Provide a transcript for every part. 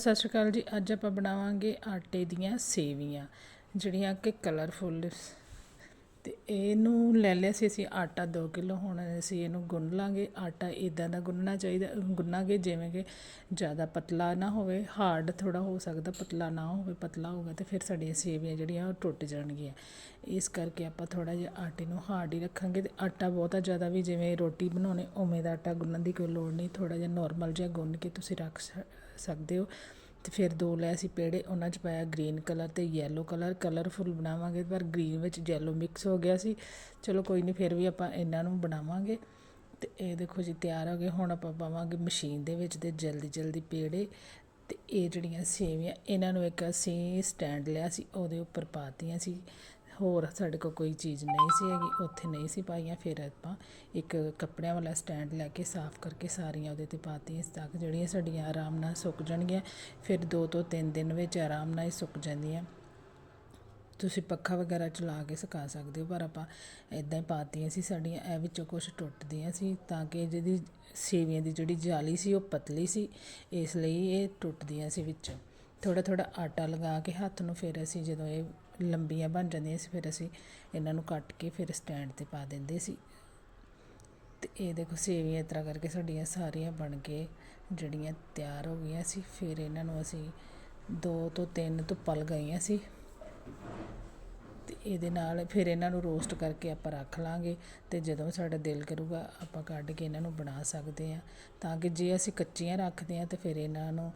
ਸਤਿ ਸ਼੍ਰੀ ਅਕਾਲ ਜੀ। ਅੱਜ ਆਪਾਂ ਬਣਾਵਾਂਗੇ ਆਟੇ ਦੀਆਂ ਸੇਵੀਆਂ ਜਿਹੜੀਆਂ ਕਿ ਕਲਰਫੁੱਲ ਅਤੇ ਇਹਨੂੰ ਲੈ ਲਿਆ ਸੀ ਅਸੀਂ ਆਟਾ ਦੋ ਕਿਲੋ, ਹੁਣ ਅਸੀਂ ਇਹਨੂੰ ਗੁੰਨ ਲਾਂਗੇ। ਆਟਾ ਇੱਦਾਂ ਦਾ ਗੁੰਨਣਾ ਚਾਹੀਦਾ, ਗੁੰਨਾਂਗੇ ਜਿਵੇਂ ਕਿ ਜ਼ਿਆਦਾ ਪਤਲਾ ਨਾ ਹੋਵੇ ਹਾਰਡ ਥੋੜ੍ਹਾ ਹੋ ਸਕਦਾ ਪਤਲਾ ਨਾ ਹੋਵੇ, ਪਤਲਾ ਹੋਗਾ ਤੇ ਫਿਰ ਸਾਡੀਆਂ ਸੇਵੀਆਂ ਜਿਹੜੀਆਂ ਉਹ ਟੁੱਟ ਜਾਣਗੀਆਂ। ਇਸ ਕਰਕੇ ਆਪਾਂ ਥੋੜ੍ਹਾ ਜਿਹਾ ਆਟੇ ਨੂੰ ਹਾਰਡ ਹੀ ਰੱਖਾਂਗੇ ਅਤੇ ਆਟਾ ਬਹੁਤਾ ਜ਼ਿਆਦਾ ਵੀ ਜਿਵੇਂ ਰੋਟੀ ਬਣਾਉਣੇ, ਉਵੇਂ ਦਾ ਆਟਾ ਗੁੰਨਣ ਦੀ ਕੋਈ ਲੋੜ ਨਹੀਂ, ਥੋੜ੍ਹਾ ਜਿਹਾ ਨੋਰਮਲ ਜਿਹਾ ਗੁੰਨ ਕੇ ਤੁਸੀਂ ਰੱਖ ਸ- ਸਕਦੇ ਹੋ। ਅਤੇ ਫਿਰ ਦੋ ਲਏ ਅਸੀਂ ਪੇੜੇ, ਉਹਨਾਂ 'ਚ ਪਾਇਆ ਗ੍ਰੀਨ ਕਲਰ ਅਤੇ ਯੈਲੋ ਕਲਰ ਕਲਰਫੁੱਲ ਬਣਾਵਾਂਗੇ, ਪਰ ਗ੍ਰੀਨ ਵਿੱਚ ਯੈਲੋ ਮਿਕਸ ਹੋ ਗਿਆ ਸੀ। ਚਲੋ ਕੋਈ ਨਹੀਂ ਫਿਰ ਵੀ ਆਪਾਂ ਇਹਨਾਂ ਨੂੰ ਬਣਾਵਾਂਗੇ। ਅਤੇ ਇਹ ਦੇਖੋ ਜੀ, ਤਿਆਰ ਹੋ ਗਏ। ਹੁਣ ਆਪਾਂ ਪਾਵਾਂਗੇ ਮਸ਼ੀਨ ਦੇ ਵਿੱਚ ਤੇ ਜਲਦੀ ਜਲਦੀ ਪੇੜੇ। ਅਤੇ ਇਹ ਜਿਹੜੀਆਂ ਸੇਵੀਆਂ, ਇਹਨਾਂ ਨੂੰ ਇੱਕ ਅਸੀਂ ਸਟੈਂਡ ਲਿਆ ਸੀ, ਉਹਦੇ ਉੱਪਰ ਪਾਤੀਆਂ ਸੀ। ਹੋਰ ਸਾਡੇ ਕੋਲ ਕੋਈ ਚੀਜ਼ ਨਹੀਂ ਸੀ ਹੈਗੀ, ਉੱਥੇ ਨਹੀਂ ਸੀ ਪਾਈਆਂ, ਫਿਰ ਆਪਾਂ ਇੱਕ ਕੱਪੜਿਆਂ ਵਾਲਾ ਸਟੈਂਡ ਲੈ ਕੇ ਸਾਫ਼ ਕਰਕੇ ਸਾਰੀਆਂ ਉਹਦੇ ਤੇ ਪਾਤੀਆਂ, ਤਾਂ ਕਿ ਜਿਹੜੀਆਂ ਸਾਡੀਆਂ ਆਰਾਮ ਨਾਲ ਸੁੱਕ ਜਾਣਗੀਆਂ, ਫਿਰ 2 ਤੋਂ 3 ਦਿਨ ਵਿੱਚ ਆਰਾਮ ਨਾਲ ਹੀ ਸੁੱਕ ਜਾਂਦੀਆਂ। ਤੁਸੀਂ ਪੱਖਾ ਵਗੈਰਾ ਚਲਾ ਕੇ ਸੁਕਾ ਸਕਦੇ ਹੋ, ਪਰ ਆਪਾਂ ਇਦਾਂ ਹੀ ਪਾਤੀਆਂ ਸੀ, ਸਾਡੀਆਂ ਇਹ ਵਿੱਚੋਂ ਕੁਝ ਟੁੱਟਦੀਆਂ ਸੀ, ਤਾਂ ਕਿ ਜਿਹਦੀ ਸੇਵੀਆਂ ਦੀ ਜਿਹੜੀ ਜਾਲੀ ਸੀ, ਉਹ ਪਤਲੀ ਸੀ, ਇਸ ਲਈ ਇਹ ਟੁੱਟਦੀਆਂ ਸੀ ਵਿੱਚੋਂ। ਥੋੜਾ ਥੋੜਾ ਆਟਾ ਲਗਾ ਕੇ ਹੱਥ ਨੂੰ ਫਿਰ ਅਸੀਂ ਜਦੋਂ ਇਹ ਲੰਬੀਆਂ ਬਣ ਜਾਂਦੀਆਂ ਸੀ, ਫਿਰ ਅਸੀਂ ਇਹਨਾਂ ਨੂੰ ਕੱਟ ਕੇ ਫਿਰ ਸਟੈਂਡ ਤੇ ਪਾ ਦਿੰਦੇ ਸੀ। ਤੇ ਇਹ ਦੇਖੋ ਸੇਵੀਆਂ ਇਸ ਤਰ੍ਹਾਂ ਕਰਕੇ ਸਾਡੀਆਂ ਸਾਰੀਆਂ ਬਣ ਕੇ ਜਿਹੜੀਆਂ ਤਿਆਰ ਹੋ ਗਈਆਂ ਸੀ, ਫਿਰ ਇਹਨਾਂ ਨੂੰ ਅਸੀਂ ਦੋ ਤੋਂ ਤਿੰਨ ਧੁੱਪਾਂ ਲਗਾਈਆਂ ਸੀ। ਇਹਦੇ ਨਾਲ ਫਿਰ ਇਹਨਾਂ ਨੂੰ ਰੋਸਟ ਕਰਕੇ ਆਪਾਂ ਰੱਖ ਲਵਾਂਗੇ ਅਤੇ ਜਦੋਂ ਸਾਡਾ ਦਿਲ ਕਰੂਗਾ ਆਪਾਂ ਕੱਢ ਕੇ ਇਹਨਾਂ ਨੂੰ ਬਣਾ ਸਕਦੇ ਹਾਂ। ਤਾਂ ਕਿ ਜੇ ਅਸੀਂ ਕੱਚੀਆਂ ਰੱਖਦੇ ਹਾਂ ਤਾਂ ਫਿਰ ਇਹਨਾਂ ਨੂੰ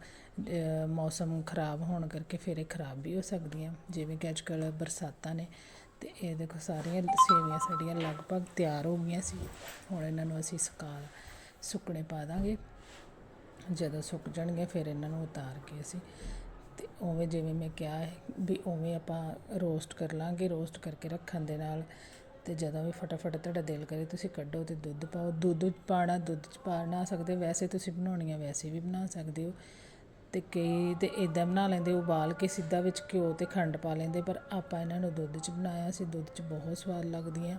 ਮੌਸਮ ਖਰਾਬ ਹੋਣ ਕਰਕੇ ਫਿਰ ਇਹ ਖਰਾਬ ਵੀ ਹੋ ਸਕਦੀਆਂ। ਜਿਵੇਂ ਕਿ ਅੱਜ ਕੱਲ੍ਹ ਬਰਸਾਤਾਂ ਨੇ ਅਤੇ ਇਹ ਦੇਖੋ ਸਾਰੀਆਂ ਸੇਵੀਆਂ ਸਾਡੀਆਂ ਲਗਭਗ ਤਿਆਰ ਹੋ ਗਈਆਂ ਸੀ। ਹੁਣ ਇਹਨਾਂ ਨੂੰ ਅਸੀਂ ਸੁਕਾ, ਸੁੱਕਣੇ ਪਾ ਦਾਂਗੇ। ਜਦੋਂ ਸੁੱਕ ਜਾਣਗੇ ਫਿਰ ਇਹਨਾਂ ਨੂੰ ਉਤਾਰ ਕੇ ਅਸੀਂ ਅਤੇ ਉਵੇਂ ਜਿਵੇਂ ਮੈਂ ਕਿਹਾ ਹੈ ਵੀ ਉਵੇਂ ਆਪਾਂ ਰੋਸਟ ਕਰ ਲਵਾਂਗੇ ਰੋਸਟ ਕਰਕੇ ਰੱਖਣ ਦੇ ਨਾਲ ਅਤੇ ਜਦੋਂ ਵੀ ਫਟਾਫਟ ਤੁਹਾਡਾ ਦਿਲ ਕਰੇ ਤੁਸੀਂ ਕੱਢੋ ਅਤੇ ਦੁੱਧ ਪਾਓ। ਦੁੱਧ 'ਚ ਪਾਣਾ, ਦੁੱਧ 'ਚ ਪਾ ਨਾ ਸਕਦੇ, ਵੈਸੇ ਤੁਸੀਂ ਬਣਾਉਣੀਆਂ ਵੈਸੇ ਵੀ ਬਣਾ ਸਕਦੇ ਹੋ। ਅਤੇ ਕਈ ਤਾਂ ਇੱਦਾਂ ਬਣਾ ਲੈਂਦੇ, ਉਬਾਲ ਕੇ ਸਿੱਧਾ ਵਿੱਚ ਘਿਓ ਅਤੇ ਖੰਡ ਪਾ ਲੈਂਦੇ, ਪਰ ਆਪਾਂ ਇਹਨਾਂ ਨੂੰ ਦੁੱਧ 'ਚ ਬਣਾਇਆ ਸੀ, ਦੁੱਧ 'ਚ ਬਹੁਤ ਸਵਾਦ ਲੱਗਦੀਆਂ।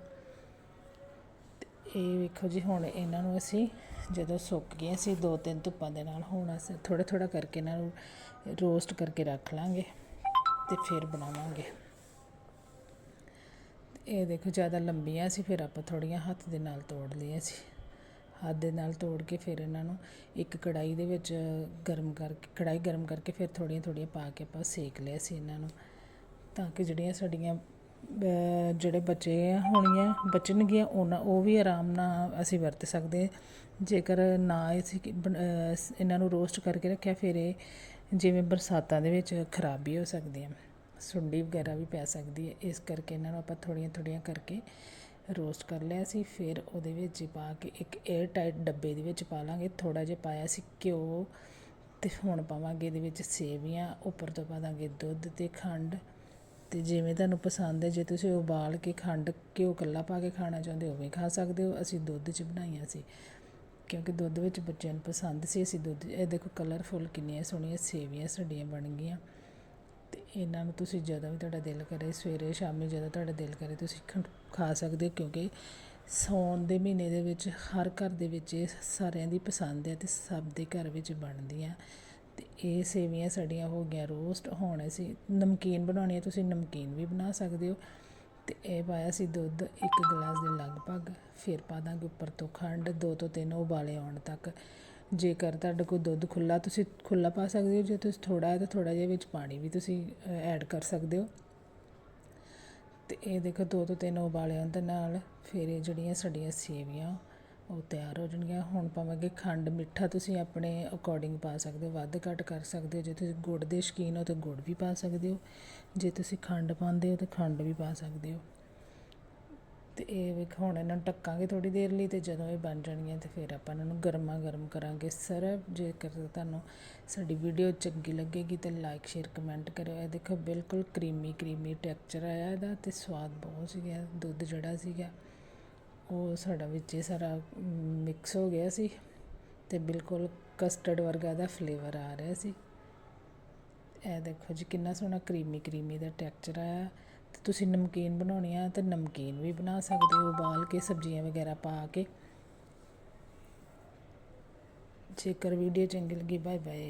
ਇਹ ਵੇਖੋ ਜੀ, ਹੁਣ ਇਹਨਾਂ ਨੂੰ ਅਸੀਂ ਜਦੋਂ ਸੁੱਕ ਗਏ ਅਸੀਂ ਦੋ ਤਿੰਨ ਧੁੱਪਾਂ ਦੇ ਨਾਲ, ਹੁਣ ਅਸੀਂ ਥੋੜਾ ਥੋੜਾ ਕਰਕੇ ਇਹਨਾਂ ਨੂੰ ਰੋਸਟ ਕਰਕੇ ਰੱਖ ਲਾਂਗੇ ਤੇ ਫਿਰ ਬਣਾਵਾਂਗੇ। ਇਹ ਦੇਖੋ, ਜ਼ਿਆਦਾ ਲੰਬੀਆਂ ਸੀ, ਫਿਰ ਆਪਾਂ ਥੋੜੀਆਂ ਹੱਥ ਦੇ ਨਾਲ ਤੋੜ ਲਈਆਂ ਸੀ। ਹੱਥ ਦੇ ਨਾਲ ਤੋੜ ਕੇ ਫਿਰ ਇਹਨਾਂ ਨੂੰ ਇੱਕ ਕੜਾਈ ਦੇ ਵਿੱਚ ਗਰਮ ਕਰਕੇ ਕੜਾਈ ਗਰਮ ਕਰਕੇ ਫਿਰ ਥੋੜੀਆਂ ਥੋੜੀਆਂ ਪਾ ਕੇ ਆਪਾਂ ਸੇਕ ਲਿਆ ਸੀ ਇਹਨਾਂ ਨੂੰ, ਤਾਂ ਕਿ ਜਿਹੜੀਆਂ ਸਾਡੀਆਂ ਜਿਹੜੇ ਬਚੇ ਹੋਣਗੀਆਂ, ਬਚਣਗੀਆਂ, ਉਹਨਾਂ, ਉਹ ਵੀ ਆਰਾਮ ਨਾਲ ਅਸੀਂ ਵਰਤ ਸਕਦੇ ਜੇਕਰ ਨਾ ਅਸੀਂ ਕਿ, ਬਣ- ਇਹਨਾਂ ਨੂੰ ਰੋਸਟ ਕਰਕੇ ਰੱਖਿਆ, ਫਿਰ ਇਹ ਜਿਵੇਂ ਬਰਸਾਤਾਂ ਦੇ ਵਿੱਚ ਖਰਾਬ ਵੀ ਹੋ ਹੈ ਸੁੰਡੀ ਵਗੈਰਾ ਵੀ ਪੈ ਸਕਦੀ ਹੈ। ਇਸ ਕਰਕੇ ਇਹਨਾਂ ਨੂੰ ਆਪਾਂ ਥੋੜੀਆਂ ਥੋੜੀਆਂ ਕਰਕੇ ਰੋਸਟ ਕਰ ਲਿਆ ਸੀ। ਫਿਰ ਉਹਦੇ ਵਿੱਚ ਪਾ ਕੇ ਇੱਕ 에ਅਰ ਟਾਈਟ ਡੱਬੇ ਦੇ ਵਿੱਚ ਪਾ ਲਾਂਗੇ। ਥੋੜਾ ਜਿਹਾ ਪਾਇਆ ਸੀ ਘਿਓ ਤੇ ਹੁਣ ਪਾਵਾਂਗੇ ਇਹਦੇ ਵਿੱਚ ਸੇਵੀਆਂ। ਉੱਪਰ ਤੋਂ ਪਾ ਦਾਂਗੇ ਦੁੱਧ ਤੇ ਖੰਡ। ਅਤੇ ਜਿਵੇਂ ਤੁਹਾਨੂੰ ਪਸੰਦ ਹੈ, ਜੇ ਤੁਸੀਂ ਉਬਾਲ ਕੇ ਖੰਡ ਘਿਓ ਇਕੱਲਾ ਪਾ ਕੇ ਖਾਣਾ ਚਾਹੁੰਦੇ ਹੋ, ਉਵੇਂ ਖਾ ਸਕਦੇ ਹੋ। ਅਸੀਂ ਦੁੱਧ 'ਚ ਬਣਾਈਆਂ ਸੀ, ਕਿਉਂਕਿ ਦੁੱਧ ਵਿੱਚ ਬੱਚਿਆਂ ਨੂੰ ਪਸੰਦ ਸੀ। ਅਸੀਂ ਦੁੱਧ, ਇਹ ਦੇਖੋ ਕਲਰਫੁੱਲ ਕਿੰਨੀਆਂ ਸੋਹਣੀਆਂ ਸੇਵੀਆਂ ਸਾਡੀਆਂ ਬਣ ਗਈਆਂ। ਅਤੇ ਇਹਨਾਂ ਨੂੰ ਤੁਸੀਂ ਜਦੋਂ ਵੀ ਤੁਹਾਡਾ ਦਿਲ ਕਰੇ, ਸਵੇਰੇ ਸ਼ਾਮੀ ਜਦੋਂ ਤੁਹਾਡਾ ਦਿਲ ਕਰੇ, ਤੁਸੀਂ ਖ- ਖਾ ਸਕਦੇ ਹੋ, ਕਿਉਂਕਿ ਸੌਣ ਦੇ ਮਹੀਨੇ ਦੇ ਵਿੱਚ ਹਰ ਘਰ ਦੇ ਵਿੱਚ ਇਹ ਸਾਰਿਆਂ ਦੀ ਪਸੰਦ ਹੈ ਅਤੇ ਸਭ ਦੇ ਘਰ ਵਿੱਚ ਬਣਦੀਆਂ। ਅਤੇ ਇਹ ਸੇਵੀਆਂ ਸਾਡੀਆਂ ਹੋ ਗਈਆਂ ਰੋਸਟ। ਹੁਣ ਅਸੀਂ ਨਮਕੀਨ ਬਣਾਉਣੀ ਹੈ, ਤੁਸੀਂ ਨਮਕੀਨ ਵੀ ਬਣਾ ਸਕਦੇ ਹੋ। ਅਤੇ ਇਹ ਪਾਇਆ ਸੀ ਦੁੱਧ ਇੱਕ ਗਲਾਸ ਦੇ ਲਗਭਗ, ਫਿਰ ਪਾ ਦਾਂਗੇ ਉੱਪਰ ਤੋਂ ਖੰਡ, ਦੋ ਤੋਂ ਤਿੰਨ ਉਬਾਲੇ ਆਉਣ ਤੱਕ। ਜੇਕਰ ਤੁਹਾਡੇ ਕੋਲ ਦੁੱਧ ਖੁੱਲਾ ਤੁਸੀਂ ਖੁੱਲਾ ਪਾ ਸਕਦੇ ਹੋ। ਜੇ ਤੁਸੀਂ ਥੋੜਾ ਹੈ ਤਾਂ ਥੋੜਾ ਜਿਹਾ ਵਿੱਚ ਪਾਣੀ ਵੀ ਤੁਸੀਂ ਐਡ ਕਰ ਸਕਦੇ ਹੋ। ਤੇ ਇਹ ਦੇਖੋ ਦੋ ਤੋਂ ਤਿੰਨ ਉਬਾਲੇ ਆਉਣ ਦੇ ਨਾਲ, ਫਿਰ ਇਹ ਜਿਹੜੀਆਂ ਸਾਡੀਆਂ ਸੇਵੀਆਂ ਉਹ ਤਿਆਰ ਹੋ ਜਾਣਗੀਆਂ। ਹੁਣ ਪਾਵਾਂਗੇ ਖੰਡ ਮਿੱਠਾ ਤੁਸੀਂ ਆਪਣੇ ਅਕੋਰਡਿੰਗ ਪਾ ਸਕਦੇ ਹੋ, ਵੱਧ ਘੱਟ ਕਰ ਸਕਦੇ ਹੋ। ਜੇ ਤੁਸੀਂ ਗੁੜ ਦੇ ਸ਼ੌਕੀਨ ਹੋ, ਤਾਂ ਗੁੜ ਵੀ ਪਾ ਸਕਦੇ ਹੋ। ਜੇ ਤੁਸੀਂ ਖੰਡ ਪਾਉਂਦੇ ਹੋ, ਤਾਂ ਖੰਡ ਵੀ ਪਾ ਸਕਦੇ ਹੋ। ਤੇ ਇਹ ਵੇਖ, ਹੁਣ ਇਹਨਾਂ ਨੂੰ ਟੱਕਾਂਗੇ ਥੋੜੀ ਦੇਰ ਲਈ ਤੇ ਜਦੋਂ ਇਹ ਬਣ ਜਾਣਗੀਆਂ ਤੇ ਫਿਰ ਆਪਾਂ ਇਹਨਾਂ ਨੂੰ ਗਰਮਾ ਗਰਮ ਕਰਾਂਗੇ। ਸਰਵ ਜੇਕਰ ਤੁਹਾਨੂੰ ਸਾਡੀ ਵੀਡੀਓ ਚੰਗੀ ਲੱਗੇਗੀ ਤੇ ਲਾਈਕ ਸ਼ੇਅਰ ਕਮੈਂਟ ਕਰਿਓ। ਇਹ ਦੇਖੋ, ਬਿਲਕੁਲ ਕਰੀਮੀ ਕਰੀਮੀ ਟੈਕਸਚਰ ਆਇਆ ਇਹਦਾ ਤੇ ਸਵਾਦ ਬਹੁਤ ਸੀਗਾ। ਦੁੱਧ ਜਿਹੜਾ ਸੀਗਾ। ਉਹ ਸਾਡਾ ਵਿੱਚ ਹੀ ਸਾਰਾ ਮਿਕਸ ਹੋ ਗਿਆ ਸੀ ਅਤੇ ਬਿਲਕੁਲ ਕਸਟਰਡ ਵਰਗਾ ਇਹਦਾ ਫਲੇਵਰ ਆ ਰਿਹਾ ਸੀ। ਇਹ ਦੇਖੋ ਜੀ, ਕਿੰਨਾ ਸੋਹਣਾ ਕਰੀਮੀ ਕਰੀਮੀ ਦਾ ਟੈਕਸਚਰ ਆਇਆ। ਤੇ ਤੁਸੀਂ ਨਮਕੀਨ ਬਣਾਉਣੀ ਆ ਤਾਂ ਨਮਕੀਨ ਵੀ ਬਣਾ ਸਕਦੇ ਹੋ, ਉਬਾਲ ਕੇ ਸਬਜ਼ੀਆਂ ਵਗੈਰਾ ਪਾ ਕੇ। ਜੇਕਰ ਵੀਡੀਓ ਚੰਗੀ ਲੱਗੀ ਬਾਏ ਬਾਏ